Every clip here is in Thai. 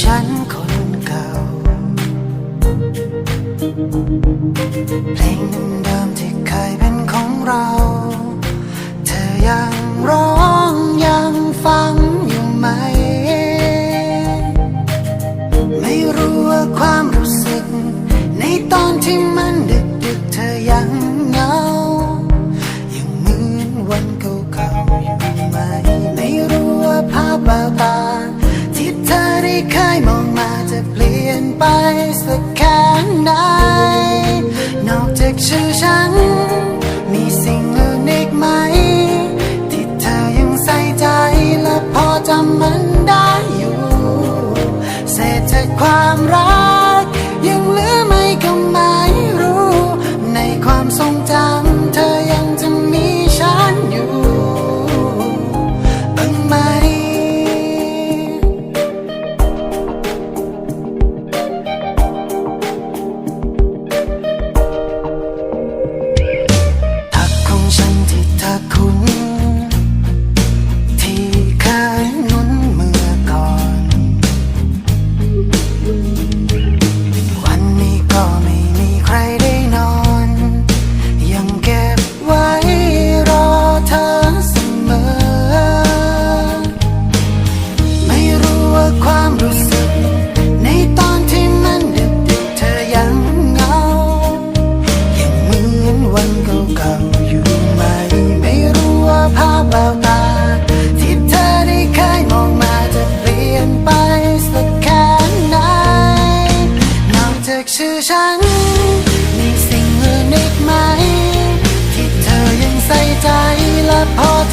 ฉันคนเก่า เพลงนั้นเดิมที่เคยเป็นของเรา ไปสักแค่ไหน นอกจากชื่อฉัน มีสิ่งอื่นอีกไหม ที่เธอยังใส่ใจและพอจำมันได้อยู่ เศษจากความรัก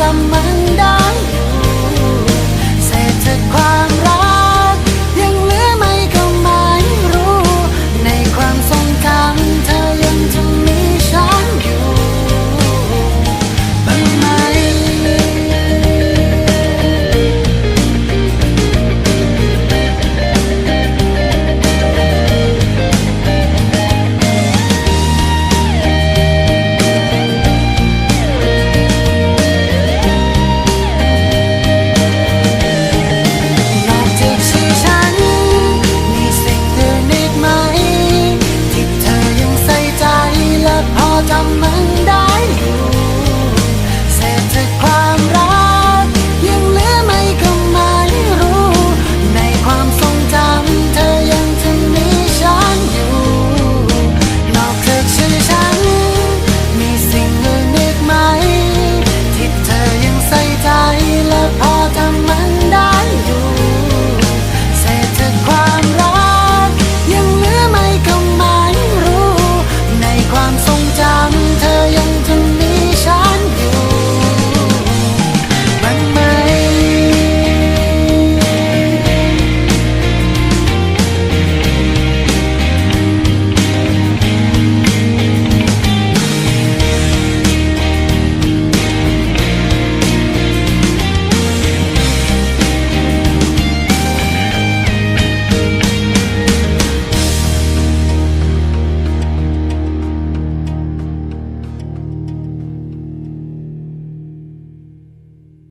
bersama